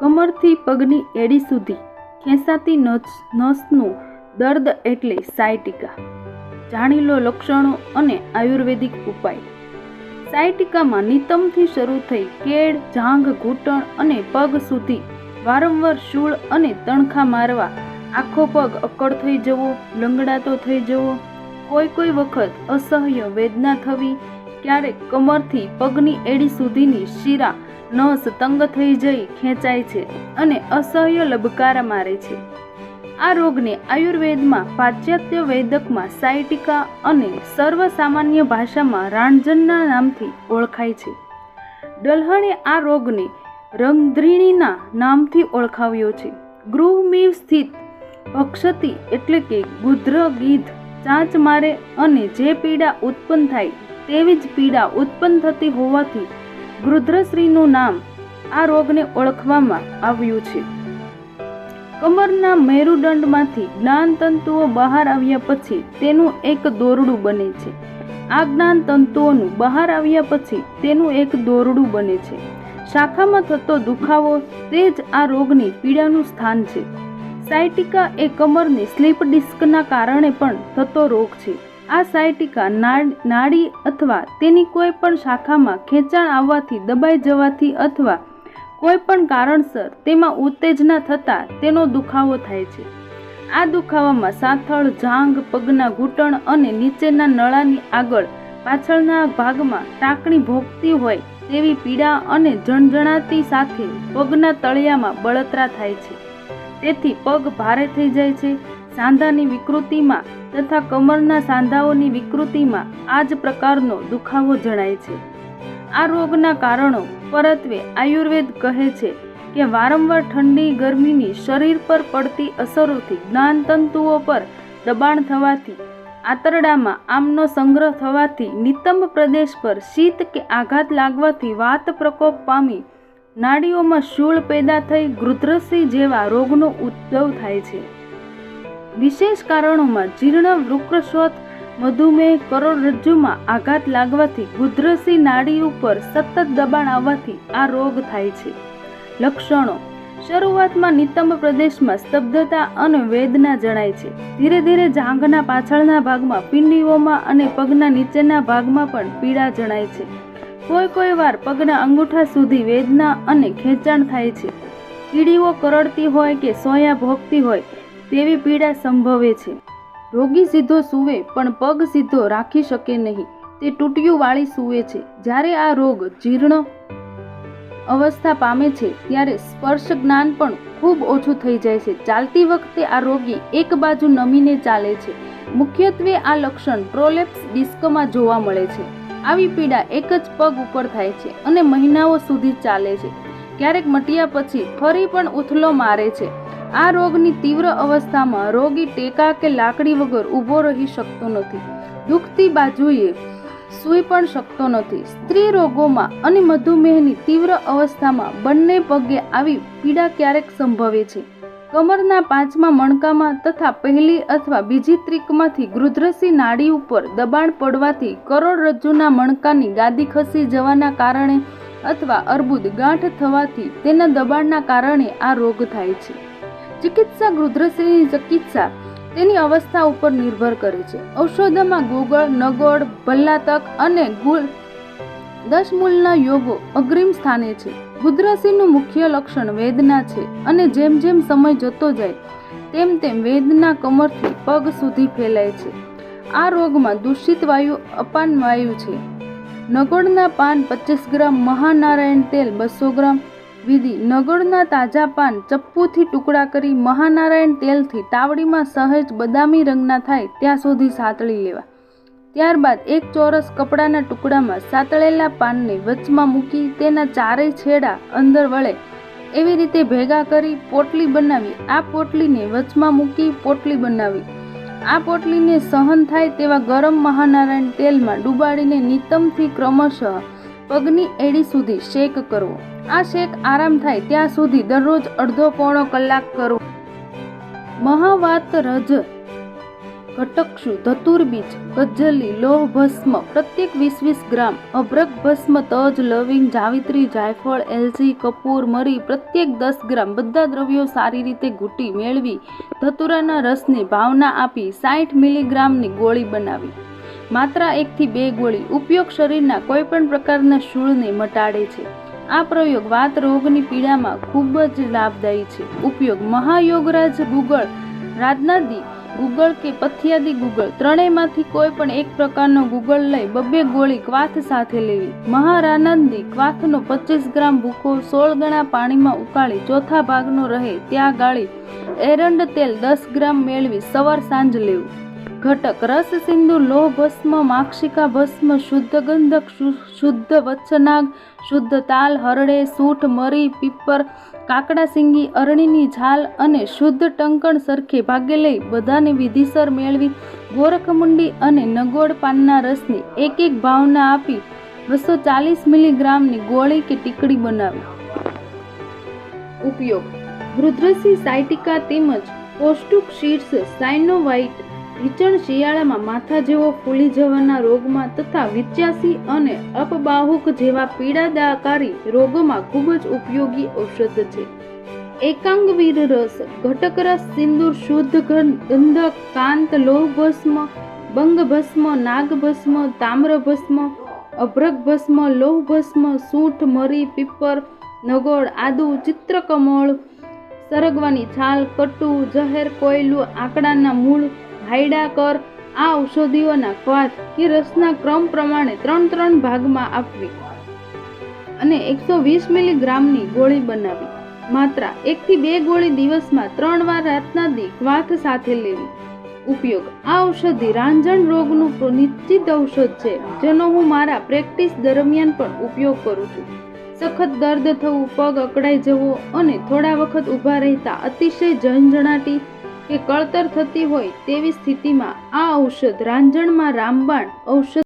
કમરથી પગની એડી સુધી ખેંચાતી નસ નસનું દર્દ એટલે સાયટિકા. જાણી લો લક્ષણો અને આયુર્વેદિક ઉપાય. સાયટિકામાં નિતમથી શરૂ થઈ કેળ, જાંઘ, ઘૂંટણ અને પગ સુધી વારંવાર શૂળ અને તણખા મારવા આખો પગ અકળ થઈ જવો, લંગડાતો થઈ જવો, કોઈ કોઈ વખત અસહ્ય વેદના થવી, ક્યારેક કમરથી પગની એડી સુધીની શીરા નસ તંગ થઈ જઈ ખેંચાય છે અને અસહ્ય લબકારા મારે છે. આ રોગને આયુર્વેદમાં પાશ્ચાત્ય વૈદકમાં સાયટિકા અને સર્વસામાન્ય ભાષામાં રાણજનના નામથી ઓળખાય છે. ડલહણે આ રોગને રંગદ્રીણીના નામથી ઓળખાવ્યો છે. ગૃહમીવ સ્થિત ભક્ષતી એટલે કે ગુદ્ર ગીધ ચાંચ મારે અને જે પીડા ઉત્પન્ન થાય તેવી જ પીડા ઉત્પન્ન થતી હોવાથી ગૃધ્રશ્રીનું નામ આ રોગને ઓળખવામાં આવ્યું છે. કમરના મેરુદંડમાંથી જ્ઞાનતંતુઓ બહાર આવ્યા પછી તેનું એક દોરડું બને છે. આ જ્ઞાન તંતુઓનું બહાર આવ્યા પછી તેનું એક દોરડું બને છે. શાખામાં થતો દુખાવો તે જ આ રોગની પીડાનું સ્થાન છે. સાયટિકા એ કમરની સ્લીપ ડિસ્કના કારણે પણ થતો રોગ છે. આ સાયટિકા નાડી અથવા તેની કોઈ પણ શાખામાં ખેંચાણ આવવાથી દબાઈ જવાથી અથવા કોઈ પણ કારણસર તેમાં ઉત્તેજના થતાં તેનો દુખાવો થાય છે. આ દુખાવામાં સાથળ, જાંઘ, પગના ઘૂંટણ અને નીચેના નળાની આગળ પાછળના ભાગમાં ટાંકણી ભોગતી હોય તેવી પીડા અને જણજણાતી સાથે પગના તળિયામાં બળતરા થાય છે. તેથી પગ ભારે થઈ જાય છે. સાંધાની વિકૃતિમાં તથા કમરના સાંધાઓની વિકૃતિમાં આ જ પ્રકારનો દુખાવો જણાય છે. આ રોગના કારણો પરત્વે આયુર્વેદ કહે છે કે વારંવાર ઠંડી ગરમીની શરીર પર પડતી અસરોથી જ્ઞાનતંતુઓ પર દબાણ થવાથી, આંતરડામાં આમનો સંગ્રહ થવાથી નિતંબ પ્રદેશ પર શીત કે આઘાત લાગવાથી વાત પ્રકોપ પામી, નાડીઓમાં શૂળ પેદા થઈ ગૃધ્રસી જેવા રોગનો ઉદ્ભવ થાય છે. વિશેષ કારણોમાં જીર્ણ વૃક્રશોથ મધુમેહ કરોડરજ્જુમાં આઘાત લાગવાથી ગુદ્રસી નાડી ઉપર સતત દબાણ આવવાથી આ રોગ થાય છે. લક્ષણો. શરૂઆતમાં નિતંબ પ્રદેશમાં સ્તબ્ધતા અને વેદના જણાય છે. ધીરે ધીરે જાંઘના પાછળના ભાગમાં પિંડીઓમાં અને પગના નીચેના ભાગમાં પણ પીડા જણાય છે. કોઈ કોઈ વાર પગના અંગૂઠા સુધી વેદના અને ખેંચાણ થાય છે. કીડીઓ કરડતી હોય કે સોયા ભોગતી હોય તેવી પીડા સંભવે છે. રોગી સીધો સૂવે પણ પગ સીધો રાખી શકે નહીં. તે તૂટ્યું વાળી સૂવે છે. જ્યારે આ રોગ જીર્ણ અવસ્થા પામે છે, ત્યારે સ્પર્શ જ્ઞાન પણ ખૂબ ઓછું થઈ જાય છે. ચાલતી વખતે આ રોગી એક બાજુ નમીને ચાલે છે. મુખ્યત્વે આ લક્ષણ પ્રોલેપ્સ ડિસ્કમાં જોવા મળે છે. આવી પીડા એક જ પગ ઉપર થાય છે અને મહિનાઓ સુધી ચાલે છે. ક્યારેક મટ્યા પછી ફરી પણ ઉથલો મારે છે. આ રોગની તીવ્ર અવસ્થામાં રોગી ટેકા કે લાકડી વગર ઊભો રહી શકતો નથી. દુખતી બાજુએ સૂઈ પણ શકતો નથી. સ્ત્રી રોગોમાં અને મધુમેહની તીવ્ર અવસ્થામાં બંને પગે આવી પીડા ક્યારેક સંભવે છે. કમરના પાંચમા મણકામાં તથા પહેલી અથવા બીજી ત્રિકમાંથી ગૃધ્રસી નાડી ઉપર દબાણ પડવાથી કરોડરજ્જુના મણકાની ગાદી ખસી જવાના કારણે અથવા અર્બુદ ગાંઠ થવાથી તેના દબાણના કારણે આ રોગ થાય છે. ચિકિત્સા રુદ્રશ્રીની ચિકિત્સા તેની અવસ્થા ઉપર નિર્ભર કરે છે. ઔષધમાં ગોગળ, નગોળ, ભલ્લાતક અને ગુલ દસ મૂળના યોગો અગ્રિમ સ્થાને છે. ગુદ્રસીનું મુખ્ય લક્ષણ વેદના છે અને જેમ જેમ સમય જતો જાય, તેમ તેમ વેદના કમરથી પગ સુધી ફેલાય છે. આ રોગમાં દૂષિત વાયુ અપાન વાયુ છે. નગોળના પાન પચીસ ગ્રામ, મહાનારાયણ તેલ બસો ગ્રામ વિધિ. નગરના તાજા પાન ચપ્પુથી ટુકડા કરી મહાનારાયણ તેલથી તાવડીમાં સહેજ બદામી રંગના થાય ત્યાં સુધી સાતળી લેવા. ત્યારબાદ એક ચોરસ કપડાના ટુકડામાં સાતળેલા પાનને વચમાં મૂકી તેના ચારેય છેડા અંદર વળે એવી રીતે ભેગા કરી પોટલી બનાવી. આ પોટલીને વચમાં મૂકી પોટલી બનાવી. આ પોટલીને સહન થાય તેવા ગરમ મહાનારાયણ તેલમાં ડુબાડીને નિતમથી ક્રમશઃ પગની એડી સુધી શેક કરવો. આ શેક આરામ થાય ત્યાં સુધી દરરોજ અડધો પોણો કલાક કરવો મહાવાત રજ, ઘટકશુ, ધતુર બીજ લોહ ભસ્મ, પ્રત્યેક વીસ વીસ ગ્રામ, અભ્રક ભસ્મ, તજ, લવિંગ, જાવિત્રી, જાયફળ, એલચી, કપૂર, મરી, પ્રત્યેક દસ ગ્રામ બધા દ્રવ્યો સારી રીતે ઘૂંટી મેળવી, ધતુરાના રસને ભાવના આપી સાઠ મિલીગ્રામની ગોળી બનાવી. માત્ર એકથી બે ગોળી ઉપયોગ શરીરના કોઈપણ પ્રકારના શૂળને મટાડે છે. આ પ્રયોગ વાત રોગની પીડામાં ખૂબ જ લાભદાયી છે. ઉપયોગ મહાયોગરાજ ગુગળ રાજનાદી ગુગળ કે પથિયાદી ગુગળ ત્રણેયમાંથી કોઈ પણ એક પ્રકારનો ગુગળ લઈ બબ્બે ગોળી ક્વાથ સાથે લેવી. મહારાનંદી ક્વાથનો પચીસ ગ્રામ ભૂકો સોળ ગણા પાણીમાં ઉકાળી ચોથા ભાગનો રહે ત્યાં ગાળી એરંડ તેલ દસ ગ્રામ મેળવી સવાર સાંજ લેવું. ઘટક રસ સિંધુ લોહ ભસ્મ, માક્ષિકા ભસ્મ, શુદ્ધ ગંધક શુદ્ધ વચ્છનાગ શુદ્ધ તાલ, હરડે, સૂંઠ, મરી, પીપર, કાકડા સિંગી, અરણીની ઝાલ અને શુદ્ધ ટંકણ સરખે ભાગે લઈ બધાને વિધિસર મેળવી ગોરખમુંડી અને નગોડ પાનના રસની એક એક ભાવના આપી બસો ચાલીસ મિલીગ્રામની ગોળી કે ટીકડી બનાવી. ઉપયોગ. રુદ્રસી સાયટિકા તેમજ પૌષ્ટિક શીર્ષ સાઇનોવાઇટ વિચણ શિયાળામાં માથા જેવો ફૂલી જવાના રોગમાં તથા વિચ્યાસી અને અપબાહુક જેવા પીડાદાકારી રોગોમાં ખૂબ જ ઉપયોગી ઔષધ છે. એકાંગવીર રસ ઘટક રસ સિંદૂર, શુદ્ધ ગંધક, કાંત લોહ ભસ્મ બંગ ભસ્મ નાગ ભસ્મ તામ્ર ભસ્મ અભ્રક ભસ્મ લોહ ભસ્મ સૂંઠ, મરી, પીપર, નગોળ, આદુ, ચિત્રકમળ, સરગવાની છાલ, કટુ જહેર કોયલું, આંકડાના મૂળ હાયડા કર, આ ઔષધિઓના ક્વાથ કે રસના ક્રમ પ્રમાણે ત્રણ ત્રણ ભાગમાં આપવી. અને એકસો વીસ મિલીગ્રામની ગોળી બનાવી. માત્રા એકથી બે ગોળી દિવસમાં ત્રણ વાર રાતના દી ક્વાથ સાથે લેવી. ઉપયોગ, આ ઔષધિ રાંજણ રોગનું નિશ્ચિત ઔષધ છે, જેનો હું મારા પ્રેક્ટિસ દરમિયાન પણ ઉપયોગ કરું છું. સખત દર્દ થવું, પગ અકળાઈ જવો અને થોડા વખત ઊભા રહેતા અતિશય ઝંઝણાટી કે કળતર થતી હોય તેવી સ્થિતિમાં આ ઔષધ રાંજણમાં રામબાણ ઔષધ